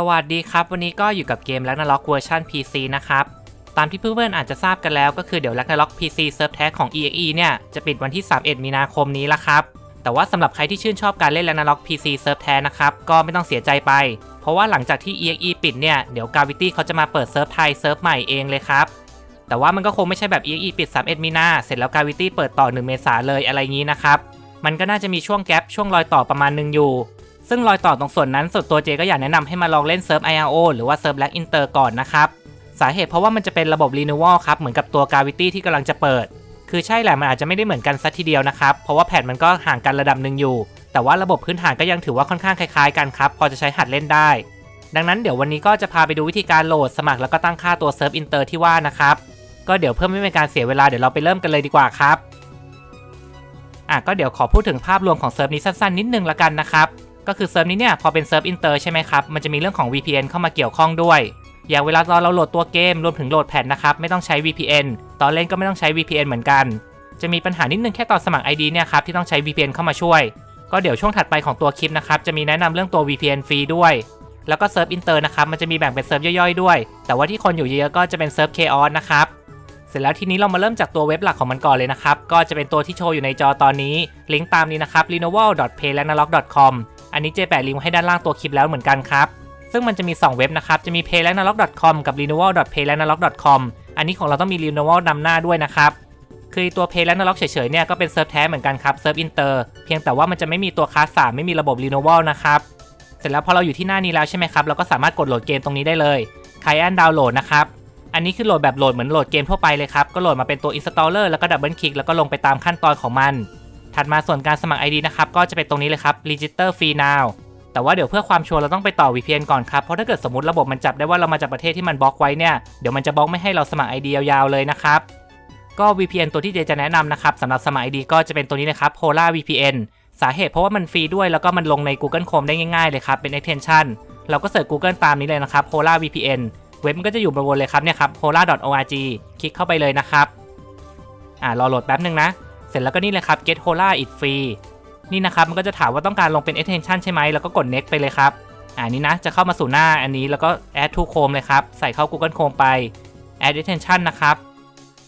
สวัสดีครับ วันนี้ก็อยู่กับเกม Ragnarok เวอร์ชัน PC นะครับ ตามที่เพื่อนๆอาจจะทราบกันแล้วก็คือเดี๋ยว Ragnarok PC เซิร์ฟแท้ของ EXE เนี่ย จะปิดวันที่ 31 มีนาคมนี้ละครับ แต่ว่าสำหรับใครที่ชื่นชอบการเล่น Ragnarok PC เซิร์ฟแท้นะครับ ก็ไม่ต้องเสียใจไป เพราะว่าหลังจากที่ EXE ปิดเนี่ย เดี๋ยว Gravity เขาจะมาเปิดเซิร์ฟไทยเซิร์ฟใหม่เองเลยครับ แต่ว่ามันก็คงไม่ใช่แบบ EXE ปิด 31 มีนาเสร็จแล้ว Gravity เปิดต่อ 1 เมษาเลยอะไรงี้นะครับ มันก็น่าจะมีช่วงแกลบช่วงรอยต่อประมาณนึงอยู่ ซึ่งรอยต่อตรงส่วนนั้นส่วนตัวเจก็อยากแนะนำให้มาลองเล่นเซิร์ฟ IRO หรือว่าเซิร์ฟ Black Inter ก่อนนะครับ สาเหตุเพราะว่ามันจะเป็นระบบ Renewal ครับ เหมือนกับตัว Gravity ที่กำลังจะเปิด คือใช่แหละมันอาจจะไม่ได้เหมือนกันสัทีเดียวนะครับ เพราะว่าแพทมันก็ห่างกันระดับหนึ่งอยู่ แต่ว่าระบบพื้นฐานก็ยังถือว่าค่อนข้างคล้ายๆกันครับพอจะใช้หัดเล่นได้ ดังนั้นเดี๋ยววันนี้ก็จะพาไปดูวิธีการโหลดสมัครแล้วก็ตั้งค่าตัวเซิร์ฟอินเตอร์ที่ว่านะครับก็เดี๋ยวเพื่อไม่เป็นการเสียเวลาเดี๋ยวเราไปเริ่มกันเลยดีกว่าครับอะก็เดี๋ยวขอพูดถึงภาพรวมของเซิร์ฟนี้สั้นๆ นิดนึงละกันนะครับ ก็คือเซิร์ฟนี้เนี่ยพอเป็นเซิร์ฟอินเตอร์ใช่ไหมครับ มันจะมีเรื่องของ VPN เข้ามาเกี่ยวข้องด้วย อย่างเวลาตอนเราโหลดตัวเกมรวมถึงโหลดแผ่นนะครับไม่ต้องใช้ VPN ตอนเล่นก็ไม่ต้องใช้ VPN เหมือนกัน จะมีปัญหานิดนึงแค่ตอนสมัคร ID เนี่ยครับที่ต้องใช้ VPN เข้ามาช่วย ก็เดี๋ยวช่วงถัดไปของตัวคลิปนะครับจะมีแนะนำเรื่องตัว VPN ฟรีด้วยแล้วก็เซิร์ฟอินเตอร์นะครับมันจะมีแบ่งเป็นเซิร์ฟย่อยๆด้วย แต่ว่าที่คนอยู่เยอะๆก็จะเป็นเซิร์ฟ Chaos นะครับเสร็จแล้วทีนี้เรามาเริ่มจากตัวเว็บหลักของมันก่อนเลยนะครับ ก็จะเป็นตัวที่โชว์อยู่ในจอตอนนี้ ลิงก์ตามนี้นะครับ lenovo.payragnarok.com จแปะลิงก์ไว้ให้ด้านล่างตัวคลิปแล้วเหมือนกันครับ ซึ่งมันจะมี 2 เว็บนะครับ จะมี payragnarok.com กับ lenovo.payragnarok.com อันนี้ของเราต้องมี lenovo นำหน้าด้วยนะครับ คือตัว Pay และ Narok เฉยๆเนี่ยก็เป็นเซิร์ฟแท้เหมือนกันครับเซิร์ฟอินเตอร์เพียงแต่ว่ามันจะไม่มีตัวคลาส3ไม่มีระบบ Lenovo นะครับเสร็จแล้วพอเราอยู่ที่หน้านี้แล้วใช่ไหมครับเราก็สามารถกดโหลดเกมตรงนี้ได้เลยใครอันดาวน์โหลดนะครับอันนี้คือโหลดแบบโหลดเหมือนโหลดเกมทั่วไปเลยครับก็โหลดมาเป็นตัว installer แล้วก็ดับเบิลคลิกแล้วก็ลงไปตามขั้นตอนของมัน ถัดมาส่วนการสมัคร ID นะครับ ก็จะเป็นตรงนี้เลยครับ register free now แต่ว่าเดี๋ยวเพื่อความชัวร์เราต้องไปต่อ VPN ก่อนครับ เพราะถ้าเกิดสมมติระบบมันจับได้ว่าเรามาจากประเทศที่มันบล็อกไว้เนี่ย เดี๋ยวมันจะบล็อกไม่ให้เราสมัคร ID ยาวๆเลยนะครับ ก็ VPN ตัวที่เจจะแนะนำนะครับสำหรับสมัคร ID ก็จะเป็นตัวนี้นะครับ Polar VPN สาเหตุเพราะว่ามันฟรีด้วยแล้วก็มันลงใน Google Chrome ได้ง่ายๆเลยครับเป็น extension เราก็เสิร์ช Google ตามนี้เลยนะครับ Polar VPN เว็บมันก็จะอยู่บนบนเลยครับเนี่ยครับ polar.org คลิกเข้าไปเลยนะครับอ่ารอโหลดแป๊บหนึ่งนะ เสร็จแล้วก็นี่เลยครับ get polar it free นี่นะครับมันก็จะถามว่าต้องการลงเป็น extension ใช่ไหมแล้วก็กด next ไปเลยครับอ่านี้นะจะเข้ามาสู่หน้าอันนี้แล้วก็ add to Chrome เลยครับ ใส่เข้า Google Chrome ไป add extension นะครับ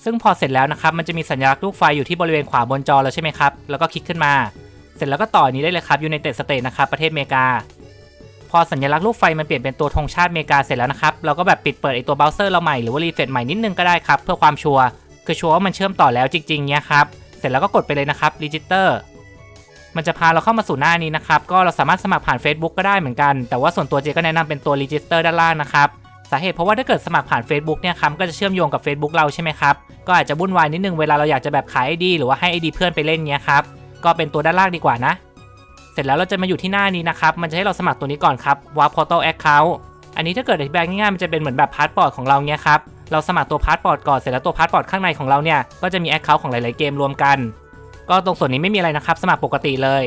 ซึ่งพอเสร็จแล้วนะครับมันจะมีสัญลักษณ์ลูกไฟอยู่ที่บริเวณขวาบนจอแล้วใช่ไหมครับแล้วก็คลิกขึ้นมา เสร็จแล้วก็ต่อนนี้ได้เลยครับ United States นะครับประเทศอเมริกา พอสัญลักษณ์ลูกไฟมันเปลี่ยนเป็นตัวธงชาติอเมริกาเสร็จแล้วนะครับเราก็แบบปิดเปิดไอตัวเบราว์เซอร์เราใหม่หรือว่ารีเฟรชใหม่นิดนึงก็ได้ครับเพื่อความชัวร์คือชัวร์ว่ามันเชื่อมต่อแล้วจริงๆเนี่ยครับ เสร็จแล้วก็กดไปเลยนะครับ Register มันจะพาเราเข้ามาสู่หน้านี้นะครับ ก็เราสามารถสมัครผ่าน Facebook ก็ได้เหมือนกัน แต่ว่าส่วนตัวเจก็แนะนำเป็นตัว Register ด้านล่างนะครับ สาเหตุเพราะว่าถ้าเกิดสมัครผ่าน Facebook เนี่ยครับก็จะเชื่อมโยงกับ Facebook เราใช่ไหมครับ ก็อาจจะวุ่นวายนิดนึงเวลาเราอยากจะแบบขาย ID หรือว่าให้ ID เพื่อนไปเล่นเนี้ยครับ ก็เป็นตัวด้านล่างดีกว่านะ เสร็จแล้วเราจะมาอยู่ที่หน้านี้นะครับ มันจะให้เราสมัครตัวนี้ก่อนครับ Warp Portal Account อันนี้ถ้าเกิดอธิบายง่ายๆมันจะเป็นเหมือนแบบพาสปอร์ตของเราเนี้ยครับเราสมัครตัวพาสปอร์ตก่อนเสร็จแล้วตัวพาสปอร์ตข้างในของเราเนี่ยก็จะมี Account ของหลายๆเกมรวมกัน ก็ตรงส่วนนี้ไม่มีอะไรนะครับ สมัครปกติเลย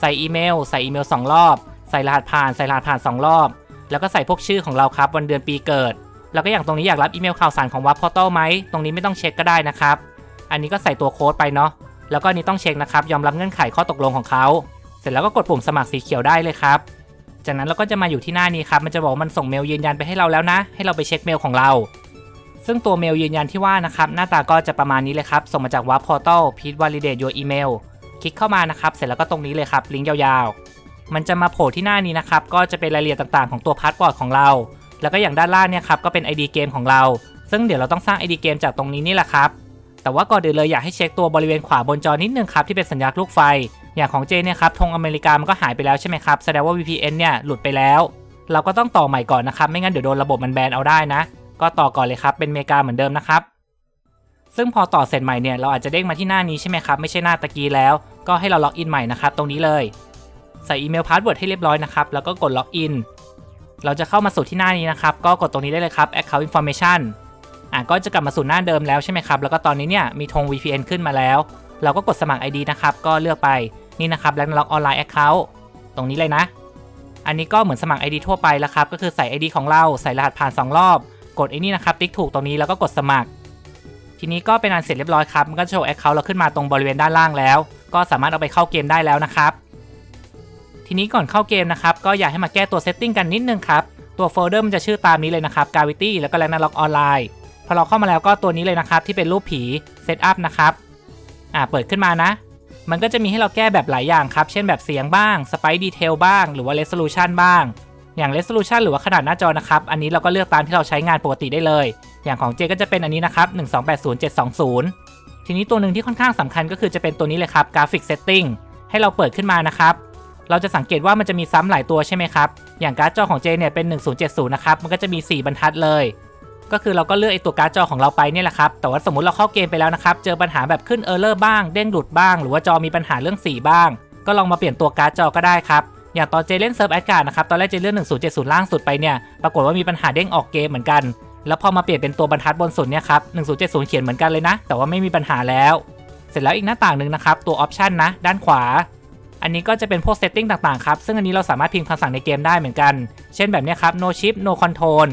ใส่อีเมล ใส่อีเมล 2 รอบ ใส่รหัสผ่าน ใส่รหัสผ่าน 2 รอบ แล้วก็ใส่พวกชื่อของเราครับวันเดือนปีเกิด แล้วก็อย่างตรงนี้อยากรับอีเมลข่าวสารของ Warp Portal ไหมตรงนี้ไม่ต้องเช็คก็ได้นะครับ อันนี้ก็ใส่ตัวโค้ดไปเนาะแล้วก็อันนี้ต้องเช็คนะครับยอมรับเงื่อนไขข้อตกลงของเขาเสร็จแล้วก็กดปุ่มสมัครสีเขียวได้เลยครับ จากนั้นเราก็จะมาอยู่ที่หน้านี้ครับ มันจะบอกว่ามันส่งเมลยืนยันไปให้เราแล้วนะ ให้เราไปเช็คเมลของเรา ซึ่งตัวเมลยืนยันที่ว่านะครับหน้าตาก็จะประมาณนี้เลยครับ ส่งมาจาก Warp Portal please validate your email คลิกเข้ามานะครับ เสร็จแล้วก็ตรงนี้เลยครับ ลิงก์ยาวๆ มันจะมาโผล่ที่หน้านี้นะครับ ก็จะเป็นรายละเอียดต่างๆ ของตัวพาสปอร์ตของเรา แล้วก็อย่างด้านล่างเนี่ยครับก็เป็น ID เกมของเรา ซึ่งเดี๋ยวเราต้องสร้าง ID เกมจากตรงนี้นี่แหละครับ แต่ว่าก่อนอื่นเลยอยากให้เช็คตัวบริเวณขวาบนจอนิดนึงครับที่เป็นสัญลักษณ์ลูกไฟ อย่างของเจเนี่ยครับธงอเมริกามันก็หายไปแล้วใช่ไหมครับแสดงว่า VPN เนี่ยหลุดไปแล้ว เราก็ต้องต่อใหม่ก่อนนะครับไม่งั้นเดี๋ยวโดนระบบมันแบนเอาได้นะ ก็ต่อก่อนเลยครับเป็นอเมริกาเหมือนเดิมนะครับซึ่งพอต่อเสร็จใหม่เนี่ยเราอาจจะเด้งมาที่หน้านี้ใช่ไหมครับไม่ใช่หน้าตะกี้แล้ว ก็ให้เราล็อกอินใหม่นะครับตรงนี้เลยใส่อีเมลพาสเวิร์ดให้เรียบร้อยนะครับแล้วก็กดล็อกอินเราจะเข้ามาสู่ที่หน้านี้นะครับ ก็กดตรงนี้ได้เลยครับ Account Information อะก็จะกลับมาสู่หน้าเดิมแล้วใช่ไหมครับ แล้วก็ตอนนี้เนี่ยมีธง VPN ขึ้นมาแล้ว เราก็กดสมัคร ID นะครับ ก็เลือกไป นี่นะครับ Ragnarok Online Account ตรงนี้เลยนะ อันนี้ก็เหมือนสมัคร ID ทั่วไปแล้วครับ ก็คือใส่ ID ของเราใส่รหัสผ่าน 2 รอบ กดไอ้นี่นะครับ ติ๊กถูกตรงนี้แล้วก็กดสมัคร ทีนี้ก็เป็นอันเสร็จเรียบร้อยครับ มันก็โชว์ Account เราขึ้นมาตรงบริเวณด้านล่างแล้ว ก็สามารถเอาไปเข้าเกมได้แล้วนะครับ ทีนี้ก่อนเข้าเกมนะครับ ก็อยากให้มาแก้ตัวเซตติ้งกันนิดนึงครับ ตัวโฟลเดอร์มันจะชื่อตามนี้เลยนะครับ Gravity แล้วก็ Ragnarok Online พอเราเข้ามาแล้วก็ตัวนี้เลยนะครับที่เป็นรูปผี Setup นะครับ อ่า เปิดขึ้นมานะ มันก็จะมีให้เราแก้แบบหลายอย่างครับ เช่นแบบเสียงบ้าง Sprite Detail บ้าง หรือว่า Resolution บ้าง อย่าง Resolution หรือว่าขนาดหน้าจอนะครับ อันนี้เราก็เลือกตามที่เราใช้งานปกติได้เลย อย่างของเจก็จะเป็นอันนี้นะครับ1280720 ทีนี้ตัวหนึ่งที่ค่อนข้างสำคัญก็คือจะเป็นตัวนี้เลยครับ Graphic Setting ให้เราเปิดขึ้นมานะครับเราจะสังเกตว่ามันจะมีซ้ำหลายตัวใช่ไหมครับ อย่างการ์ดจอของเจเนี่ยเป็น 1070 นะครับ มันก็จะมี 4 บรรทัดเลย ก็คือเราก็เลือกไอตัวการ์ดจอของเราไปเนี่ยแหละครับ แต่ว่าสมมติเราเข้าเกมไปแล้วนะครับ เจอปัญหาแบบขึ้นเออร์เลอร์บ้าง เด้งหลุดบ้าง หรือว่าจอมีปัญหาเรื่องสีบ้าง ก็ลองมาเปลี่ยนตัวการ์ดจอก็ได้ครับ อย่างตอนเจเล่นเซิร์ฟแอดการ์ดนะครับ ตอนแรกเจเลือก1070 ล่างสุดไปเนี่ย ปรากฏว่ามีปัญหาเด้งออกเกมเหมือนกัน แล้วพอมาเปลี่ยนเป็นตัวบรรทัดบนสุดเนี่ยครับ1070 เขียนเหมือนกันเลยนะ แต่ว่าไม่มีปัญหาแล้ว เสร็จแล้วอีกหน้าต่างหนึ่งนะครับ ตัวออปชันนะ ด้านขวาอันนี้ก็จะเป็นพวกเซตติ้งต่างๆครับ ซึ่งอันนี้เราสามารถพิมพ์คำสั่งในเกมได้เหมือนกัน เช่นแบบนี้ครับ no chip no control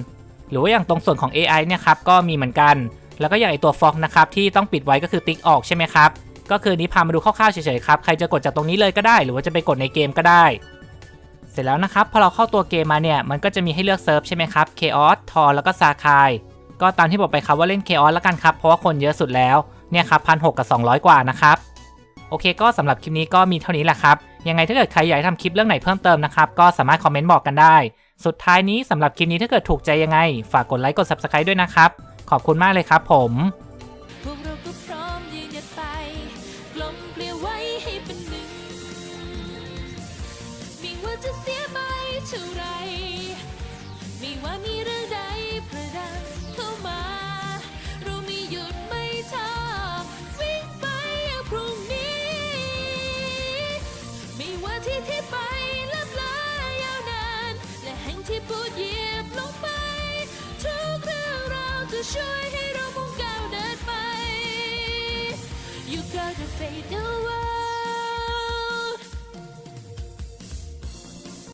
หรือว่าอย่างตรงส่วนของ AI เนี่ยครับก็มีเหมือนกัน แล้วก็อย่างไอตัว Fox นะครับที่ต้องปิดไว้ก็คือติ๊กออกใช่ไหมครับก็คือนี้พามาดูคร่าวๆเฉยๆครับใครจะกดจากตรงนี้เลยก็ได้ หรือว่าจะไปกดในเกมก็ได้ เสร็จแล้วนะครับพอเราเข้าตัวเกมมาเนี่ยมันก็จะมีให้เลือกเซิร์ฟใช่ไหมครับ Chaos t o r แล้วก็ s a k a i ก็ตามที่บอกไปครับว่าเล่น Chaos แล้วกันครับเพราะว่าคนเยอะสุดแล้วเนี่ยครับพันหกับ 200 กว่านะครับโอเคก็สำหรับคลิปนี้ก็มีเท่านี้แหละครับยังไงถ้าเกิดใครอยากทำคลิปเรื่องไหนเพิ่มเติมนะครับก็สามารถคอมเมนต์บอกกันได้ สุดท้ายนี้สำหรับคลิปนี้ถ้าเกิดถูกใจยังไง ฝากกดไลค์กด Subscribe ด้วยนะครับ ขอบคุณมากเลยครับผม แ